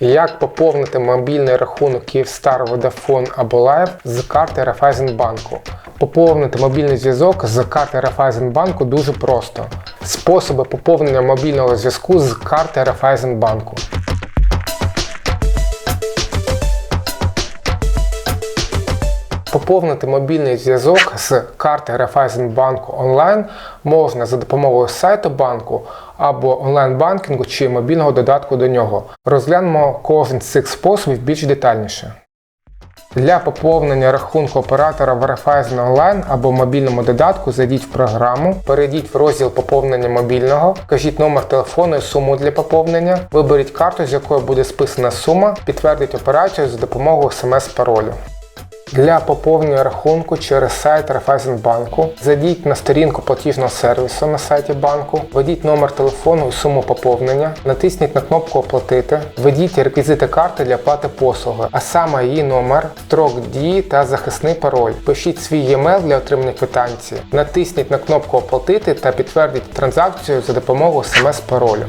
Як поповнити мобільний рахунок Київстар Vodafone або Live з карти Райфайзенбанку? Поповнити мобільний зв'язок з карти Райфайзенбанку дуже просто. Способи поповнення мобільного зв'язку з карти Райфайзенбанку. Поповнити мобільний зв'язок з карти Райфайзенбанку онлайн можна за допомогою сайту банку або онлайн-банкінгу чи мобільного додатку до нього. Розглянемо кожен з цих способів більш детальніше. Для поповнення рахунку оператора в Raiffeisen онлайн або мобільному додатку зайдіть в програму, перейдіть в розділ поповнення мобільного, вкажіть номер телефону і суму для поповнення, виберіть карту, з якої буде списана сума, підтвердіть операцію за допомогою смс-паролю. Для поповнення рахунку через сайт Райфайзенбанку зайдіть на сторінку платіжного сервісу на сайті банку, введіть номер телефону і суму поповнення, натисніть на кнопку Оплатити, введіть реквізити карти для оплати послуги, а саме її номер, строк дії та захисний пароль. Пишіть свій e-mail для отримання квитанції, натисніть на кнопку Оплатити та підтвердіть транзакцію за допомогою смс-паролю.